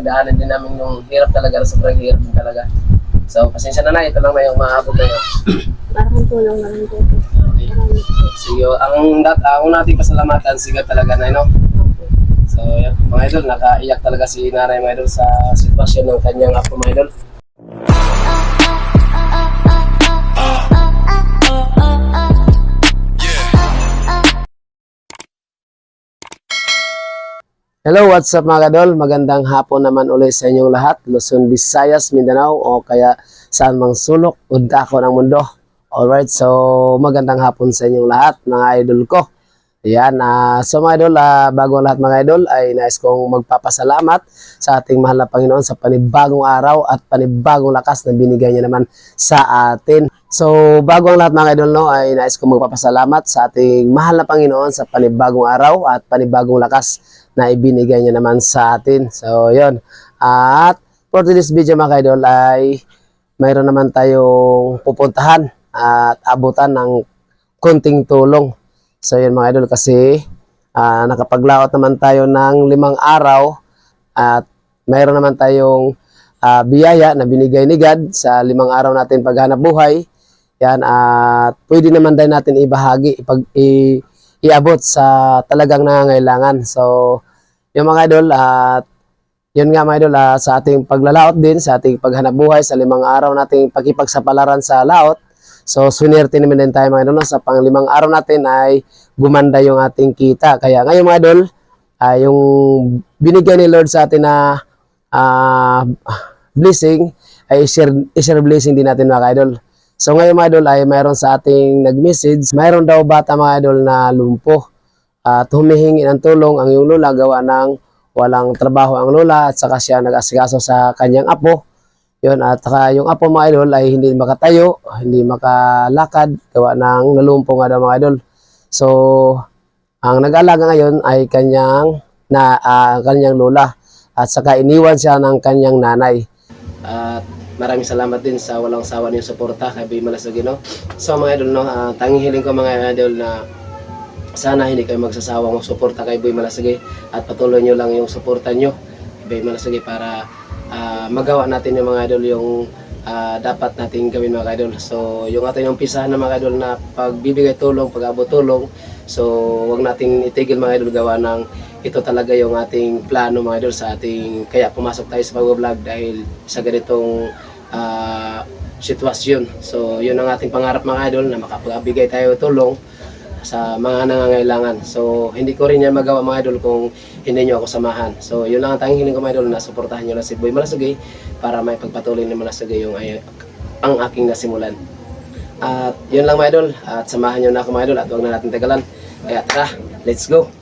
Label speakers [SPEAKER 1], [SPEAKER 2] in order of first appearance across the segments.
[SPEAKER 1] pinagdaanan din namin yung hirap talaga, sobrang hirap din talaga. So, pasensya na na, ito lang na yung maabot na yun.
[SPEAKER 2] Parang tulong na lang dito.
[SPEAKER 1] Okay. Sige, ang, dat, ang una natin pasalamatan, sigat talaga na, no? So, yan. Mga idol, nakaiyak talaga si nanay mga idol sa sitwasyon ng kanyang apo mga idol. Hello, what's up mga kadol? Magandang hapon naman ulit sa inyong lahat. Luzon, Visayas, Mindanao o kaya saan mang sulok, undako ng mundo. Alright, so magandang hapon sa inyong lahat mga idol ko. Ayan, ah, so mga idol, ah, bago lahat mga idol ay nais kong magpapasalamat sa ating mahal na Panginoon sa panibagong araw at panibagong lakas na binigay niya naman sa atin. So bago ang lahat mga idol no, ay nais kong magpapasalamat sa ating mahal na Panginoon sa panibagong araw at panibagong lakas na ibinigay niya naman sa atin. So yun, at for today's video mga idol ay mayroon naman tayong pupuntahan at abutan ng konting tulong. So yun mga idol kasi ah, nakapaglaot naman tayo ng limang araw at mayroon naman tayong ah, biyaya na binigay ni God sa limang araw natin paghanap buhay. Yan at pwede naman din natin ibahagi, ipag, i, iabot sa talagang nangangailangan. So yung mga idol at yun nga mga idol ah, sa ating paglalaot din, sa ating paghanap buhay sa limang araw nating pakipagsapalaran sa laot. So, swinerte naman din tayo mga idol. no? Sa panglimang araw natin ay gumanda yung ating kita. Kaya ngayon mga idol, ah, yung binigay ni Lord sa atin na ah, blessing, ay i-share, i-share blessing din natin mga idol. So ngayon mga idol ay mayroon sa ating nag-message, mayroon daw bata mga idol na lumpo at humihingi ng tulong ang yung lola gawa ng walang trabaho ang lola at saka siya nag-asikaso sa kanyang apo. Yun, at saka yung apo mga idol ay hindi makatayo, hindi makalakad, gawa ng nalumpo nga daw mga idol. So, ang nag-alaga ngayon ay kanyang na ah, kanyang lola at saka iniwan siya ng kanyang nanay. At maraming salamat din sa walang sawa niyong suporta kay Boy Malasugino. So mga idol, no, ah, tanging hiling ko mga idol na sana hindi kayo magsasawang suporta kay Boy Malasugay at patuloy nyo lang yung suporta nyo kay Boy Malasugay para ah, magawa natin yung mga idol yung ah, dapat natin gawin mga idol. So yung ating umpisahan na mga idol na pagbibigay tulong, pag-abot tulong, so wag nating itigil mga idol gawa ng ito talaga yung ating plano mga idol sa ating kaya pumasok tayo sa pag-vlog dahil sa ganitong ah, sitwasyon. So yun ang ating pangarap mga idol na makapagbigay tayo tulong sa mga nangangailangan. So, hindi ko rin yan magawa mga idol kung hindi nyo ako samahan. So, yun lang ang tanging hiling ko mga idol na suportahan nyo lang si Boy Malasugay para may pagpatuloy ni Malasugay yung ay, ang aking nasimulan. At yun lang mga idol. At samahan nyo na ako mga idol at huwag na natin tagalan. Kaya tara, let's go!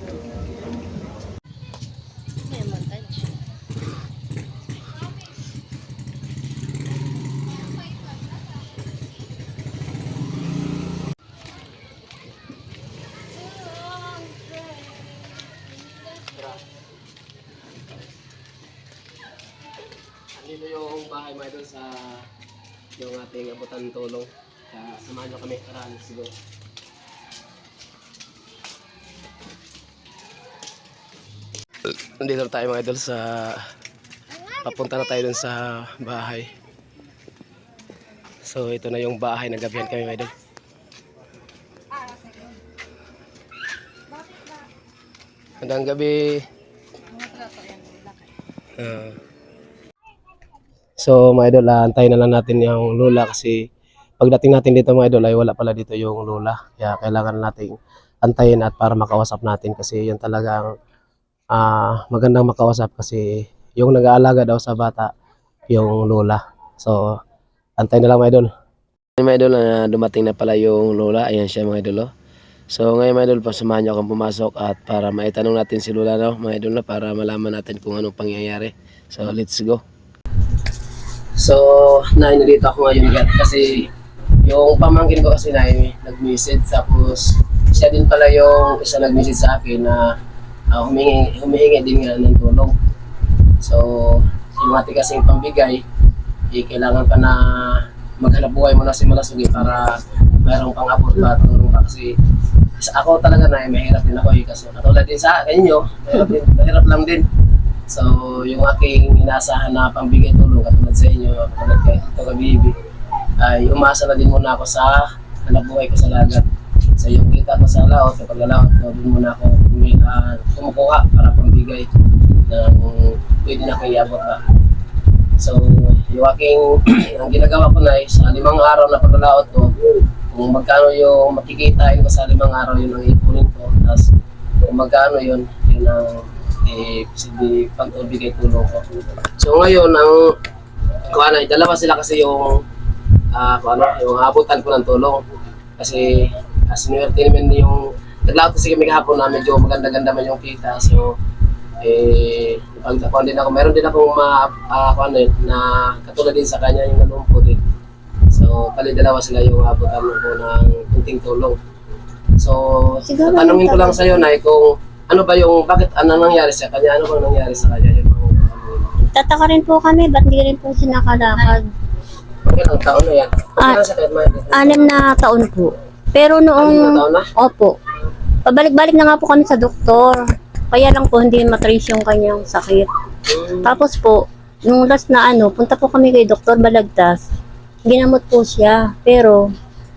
[SPEAKER 1] Bahay mga idol sa yung ating abutan ng tulong. Kaya samahan nyo kami. Tara, let's go. Nandito na tayo mga idol sa papunta na tayo dun sa bahay. So ito na yung bahay na gabihan kami mga idol. Magandang gabi. Ah. So mga idol, ah, antayin na lang natin yung lola kasi pagdating natin dito mga idol ay wala pala dito yung lola. Kaya kailangan nating antayin at para makausap natin kasi yun talagang ah, magandang makausap kasi yung nag-aalaga daw sa bata yung lola. So antayin na lang mga idol. Mga idol, na dumating na pala yung lola. Ayan siya mga idol. oh. So ngayon mga idol, pasamahan niyo akong pumasok at para maitanong natin si lola no, mga idol na para malaman natin kung anong pangyayari. So let's go. So, nai nandito ako ngayon agad kasi yung pamangkin ko kasi nai nag-message tapos siya din pala yung isa nag-message sa akin na ah, humingi, humihingi din nga ng tulong. So, yung ate kasing pambigay, eh, kailangan pa na maghanap buhay muna si Malasugi para mayroong pang-abot pa tulong pa kasi ako talaga na eh, mahirap din ako eh kasi katulad din sa kanyo, mahirap, din, mahirap lang din. So, yung aking inaasahan na pambigay tulong katulad sa inyo, katulad kay Tito Kabibi, ay umasa na din muna ako sa buhay ko sa lagat. Sa yung kita ko sa laot, kapag lalaot ko, doon muna ako ah, kumukuha para pambigay ng pwede na kong iabot ba. So, yung aking, ang ginagawa ko na ay sa limang araw na paglalaot ko, kung magkano yung makikitain ko sa limang araw, yun ang ipunin ko. Tapos, kung magkano yun, yun ang eh, sige, pagtubigay tulong ko. So, ngayon, ang kung ano, dalawa sila kasi yung ah kung ano, yung abutan ko ng tulong. Kasi, uh, sinuwerte naman yung naglaot kasi kami kahapon na medyo maganda-ganda man yung kita. So, eh, pagtapuan din ako. Meron din akong ma, ah, kung ano, na katulad din sa kanya yung nanumpo din. So, bali dalawa sila yung abutan ko ng kunting tulong. So, tatanungin ko lang sa iyo na kung ano ba yung, bakit ano nangyari sa kanya? Ano bang nangyari sa kanya? Yung mga
[SPEAKER 2] Tataka rin po kami, ba't di rin po siya nakalakad?
[SPEAKER 1] ilang taon na yan?
[SPEAKER 2] Ah,
[SPEAKER 1] Ilang sakit mo?
[SPEAKER 2] Anim na taon po. Pero noong,
[SPEAKER 1] taon na?
[SPEAKER 2] opo, pabalik-balik na nga po kami sa doktor. Kaya lang po hindi matrace yung kanyang sakit.
[SPEAKER 1] Hmm.
[SPEAKER 2] Tapos po, nung last na ano, punta po kami kay Dr. Balagtas. Ginamot po siya, pero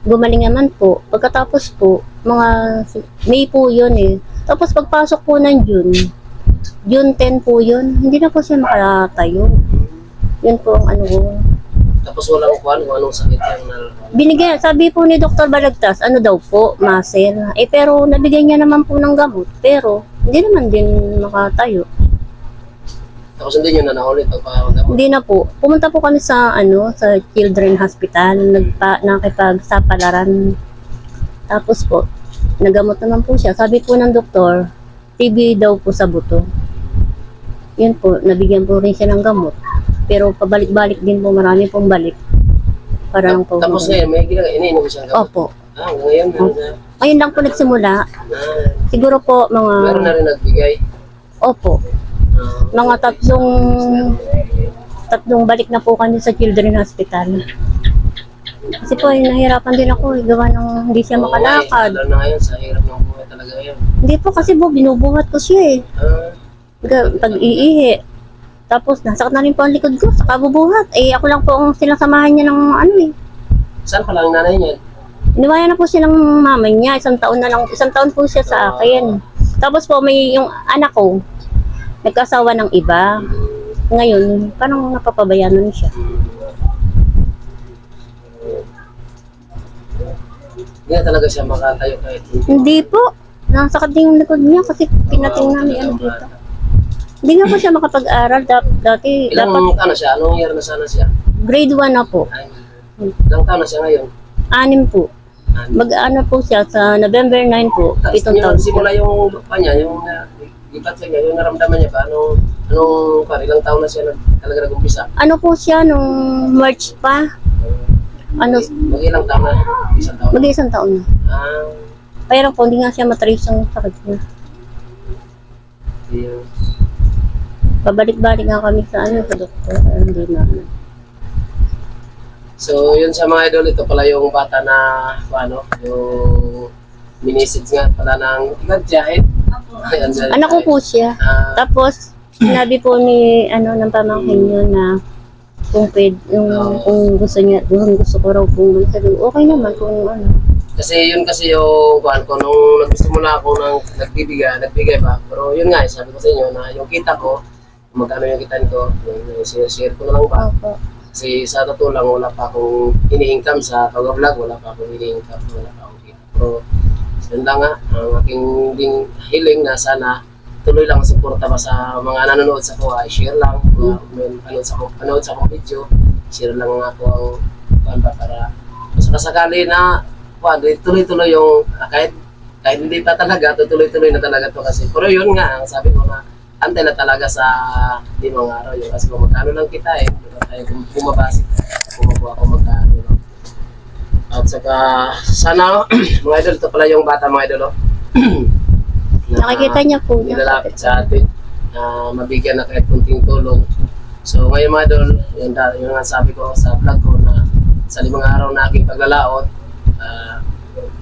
[SPEAKER 2] gumaling naman po. Pagkatapos po, mga May po yun eh. Tapos pagpasok po ng June, June 10 po yun, hindi na po siya makatayo. Yun po ang ano ko.
[SPEAKER 1] Tapos walang kuhan kung anong sakit yung na...
[SPEAKER 2] Binigyan, sabi po ni Dr. Balagtas, ano daw po, muscle. Eh pero nabigyan niya naman po ng gamot, pero hindi naman din makatayo.
[SPEAKER 1] Tapos hindi nyo na naulit ang pakakamot.
[SPEAKER 2] Hindi na po. Pumunta po kami sa ano, sa Children Hospital, nagpa nakipagsapalaran. Tapos po, nagamot naman po siya. Sabi po ng doktor, TB daw po sa buto. Yun po, nabigyan po rin siya ng gamot. Pero pabalik-balik din po, marami pong balik. Para lang po.
[SPEAKER 1] Tapos ngayon, may ginagawa, iniinom siyang gamot.
[SPEAKER 2] Opo.
[SPEAKER 1] Ah, ngayon, meron na.
[SPEAKER 2] Ngayon lang po nagsimula.
[SPEAKER 1] Ah,
[SPEAKER 2] Siguro po mga,
[SPEAKER 1] meron na rin nagbigay.
[SPEAKER 2] opo,
[SPEAKER 1] Ah,
[SPEAKER 2] mga tatlong, tatlong balik na po kami sa Children Hospital. Kasi po, eh, nahirapan din ako, eh, gawa ng hindi siya
[SPEAKER 1] oo eh,
[SPEAKER 2] makalakad.
[SPEAKER 1] Lalo na ngayon, sa hirap ng buhay talaga ngayon.
[SPEAKER 2] Hindi po kasi po, binubuhat ko siya eh.
[SPEAKER 1] Ah,
[SPEAKER 2] Ga- Pag iihi. Tapos, nasakit na rin po ang likod ko sa kabubuhat. Eh, ako lang po ang sinasamahan niya ng ano eh.
[SPEAKER 1] saan pala ang nanay niya?
[SPEAKER 2] Iniwayan na po siya ng mama niya. Isang taon na lang. Isang taon po siya sa akin. Tapos po, may yung anak ko, nagkasawa ng iba. Ngayon, parang napapabayaan na siya.
[SPEAKER 1] Hindi na talaga siya makatayo kahit hindi.
[SPEAKER 2] Hindi po. Nasakit din yung likod niya kasi pinating
[SPEAKER 1] Oo,
[SPEAKER 2] namin ano dito. Hindi nga po siya makapag-aral. Dap- Dati,
[SPEAKER 1] Ilang
[SPEAKER 2] dapat
[SPEAKER 1] ano siya? Anong year na sana siya?
[SPEAKER 2] grade 1 na po.
[SPEAKER 1] Ay, ilang taon na siya ngayon?
[SPEAKER 2] Anim po.
[SPEAKER 1] Ano?
[SPEAKER 2] Mag-ano po siya sa November 9 po.
[SPEAKER 1] Tapos
[SPEAKER 2] Pitong
[SPEAKER 1] yung
[SPEAKER 2] taon.
[SPEAKER 1] simula yung lupa niya, yung uh, sa niya, yung naramdaman niya ba? Anong, anong, kwan, ilang taon na siya nag, talaga nag-umpisa?
[SPEAKER 2] Ano po siya nung March pa? Ano,
[SPEAKER 1] Mag ilang taon na? Isang taon?
[SPEAKER 2] mag-isang taon na.
[SPEAKER 1] Ah,
[SPEAKER 2] lang po, hindi nga siya matrace yung sakit niya.
[SPEAKER 1] yun.
[SPEAKER 2] Pabalik-balik nga kami sa ano, sa doktor. Hindi na.
[SPEAKER 1] So, yun sa mga idol, ito pala yung bata na, ano, yung minisid nga pala ng, Jahid? Ayan, Jahid.
[SPEAKER 2] Anak ko po siya.
[SPEAKER 1] Ah,
[SPEAKER 2] Tapos, sinabi po ni, ano, ng pamangkin niyo na kung pwede, yung,
[SPEAKER 1] Oo.
[SPEAKER 2] kung gusto niya, kung gusto ko raw kung sabi ko, okay naman kung ano.
[SPEAKER 1] kasi yun kasi yung, kuhan ko, nung nagsimula ako ng nagbibigay, nagbigay pa, pero yun nga, eh, sabi ko sa inyo na yung kita ko, kung magkano yung kita ko, yung share ko na lang ba?
[SPEAKER 2] Opo.
[SPEAKER 1] Kasi sa totoo lang, wala pa akong ini-income sa pag-vlog, wala pa akong ini-income, wala pa akong kita. Pero, yun lang nga, ang aking ding hiling na sana tuloy lang ang suporta pa sa mga nanonood sa ko, ay share lang, mga may panood sa, ko- panood sa akong video, share lang ako ang kuhan ba para sa kasakali na kuhan, di tuloy-tuloy yung ah, kahit kahit hindi pa talaga, tuloy-tuloy na talaga to kasi. Pero yun nga, ang sabi ko na antay na talaga sa limang araw yun. Kasi kung magkano lang kita eh, di ba tayo kung bumabasik, kumukuha ko magkano lang. At saka, sana, mga idol, ito pala yung bata mga idol, oh. Na-
[SPEAKER 2] Nakikita niya po.
[SPEAKER 1] nilalapit sa atin na mabigyan na kahit kunting tulong. So ngayon mga idol, yun, da- yun nga sabi ko sa vlog ko na sa limang araw na aking paglalaot, ah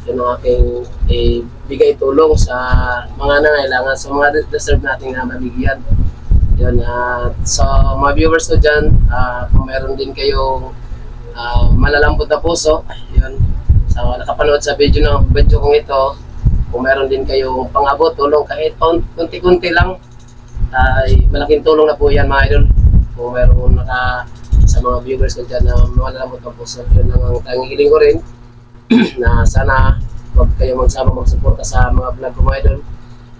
[SPEAKER 1] yun ang aking eh, bigay tulong sa mga nangailangan, sa mga deserve nating na mabigyan. Yun, at so mga viewers ko dyan, ah, kung meron din kayong ah, malalambot na puso, yun, so nakapanood sa video ng video kong ito, kung meron din kayong pangabot, tulong kahit paun- kunti-kunti lang, ay malaking tulong na po yan mga idol. Kung meron naka sa mga viewers ko dyan na malalambot na puso, yun lang ang tanging hiling ko rin na sana wag kayo magsama magsuporta sa mga vlog ko mga idol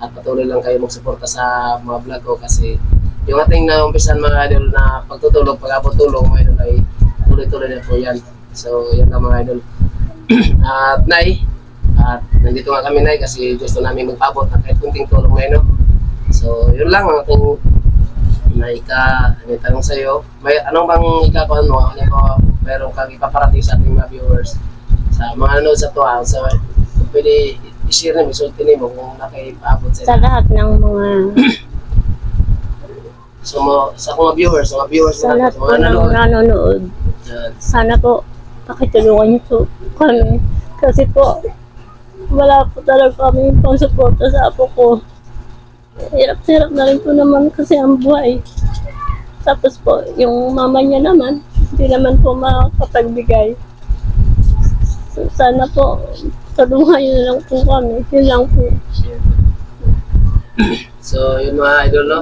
[SPEAKER 1] at patuloy lang kayo magsuporta sa mga vlog ko kasi yung ating naumpisan mga idol na pagtutulog, pag-abot tulong mga idol ay tuloy-tuloy na po yan. So, yan lang mga idol. at Nay, at nandito nga kami Nay kasi gusto namin magpabot ng kahit kunting tulong ngayon. No? So, yun lang ang ating na ika, may tanong sa iyo. May anong bang ikakuan mo? Ano ba meron kang ipaparating sa ating mga viewers? Sa mga nanonood sa tuwa, sa pwede i-share na, isulti mo kung nakipaabot sa
[SPEAKER 2] Sa lahat ng mga
[SPEAKER 1] So, mo, sa mga viewers, sa mga viewers
[SPEAKER 2] sa lahat
[SPEAKER 1] sa
[SPEAKER 2] po
[SPEAKER 1] mga nanonood.
[SPEAKER 2] nanonood,
[SPEAKER 1] Yan.
[SPEAKER 2] sana po pakitulungan niyo po kami. Kasi po, wala po talaga kami pang suporta sa apo ko. Hirap-hirap na rin po naman kasi ang buhay. Tapos po, yung mama niya naman, hindi naman po makapagbigay. So, sana po, tulungan niyo lang po kami. Yun lang po.
[SPEAKER 1] So, yun mga idol, no?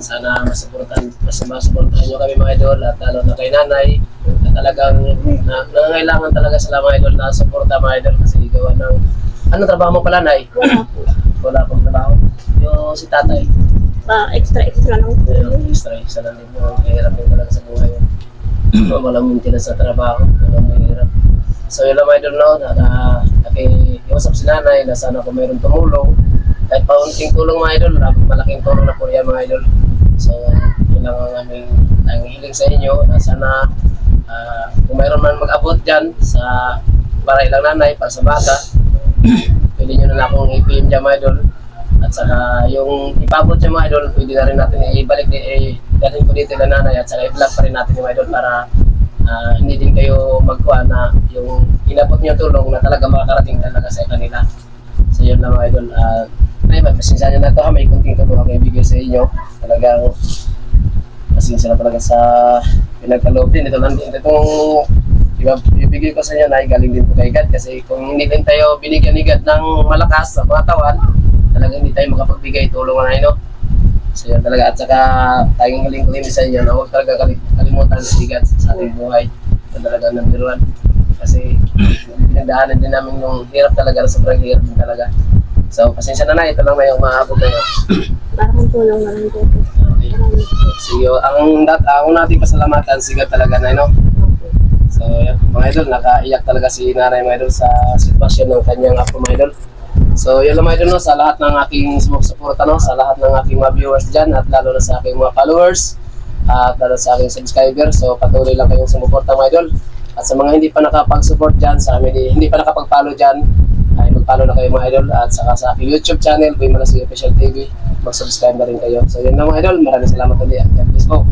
[SPEAKER 1] Sana masuportahan, mas masuportahan nyo kami mga idol at lalo na kay nanay na talagang na, nangangailangan talaga sila mga idol na suporta mga idol kasi gawa ng anong trabaho mo pala, Nay?
[SPEAKER 2] Wala po.
[SPEAKER 1] Wala akong trabaho. Yung si tatay,
[SPEAKER 2] Pa, extra-extra lang po.
[SPEAKER 1] yung extra, isa lang din yung mahirap din talaga sa buhay. Walang maintenance sa trabaho, walang mahirap. So yun lang mga idol no, na, na nakiusap si nanay na sana kung mayroong tumulong, kahit paunting tulong mga idol, malaking tulong na po yan mga idol. So yun lang ang aming ang hiling sa inyo na sana ah, kung mayroon man mag-abot dyan sa para ilang nanay, para sa bata, pwede nyo na lang akong i-PM dyan mga idol. At saka yung ipabot niya mga idol, pwede na rin natin ibalik, eh, dalhin ko dito na nanay at saka i-vlog pa rin natin mga idol para ah, hindi din kayo magkuha na yung inabot niyo tulong na talaga makakarating talaga sa kanila. So yun lang mga idol. Uh, ay, magpasensya nyo na to ha, may kunting tulong ako ibigay sa inyo. Talagang pasensya na talaga sa pinagkaloob din. Ito lang din, itong Diba, ibigay ko sa inyo na galing din po kay God kasi kung hindi din tayo binigyan ni God ng malakas sa mga tawan, talagang hindi tayo makapagbigay tulong na no? So yan talaga at saka tayong huling huling sa inyo na huwag talaga kali- kalimutan si God sa ating buhay. Yan talaga ang number one. Kasi pinagdaanan din namin yung hirap talaga, sobrang hirap din talaga. So pasensya na na, ito lang na yung maabot na yun.
[SPEAKER 2] Parang tulong na lang po.
[SPEAKER 1] Okay. Sige, ang, dat, ang natin pasalamatan si God talaga na, no? So, yan, mga idol, nakaiyak talaga si nanay mga idol sa sitwasyon ng kanyang apo mga idol. So, yun lang mga idol, no, sa lahat ng aking sumusuporta, no, sa lahat ng aking mga viewers dyan, at lalo na sa aking mga followers, at lalo sa aking subscribers. So, patuloy lang kayong sumuporta mga idol. At sa mga hindi pa nakapag-support dyan, sa amin, hindi pa nakapag-follow dyan, ay mag-follow na kayo mga idol. At saka sa aking YouTube channel, Boy Malasig Official TV, mag-subscribe na rin kayo. So, yun lang mga idol, maraming salamat ulit. At God bless po.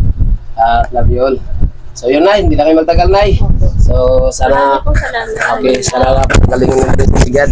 [SPEAKER 1] At love you all. So yun na, hindi na kayo magtagal na So sana, okay, sana lang, galingan natin si God.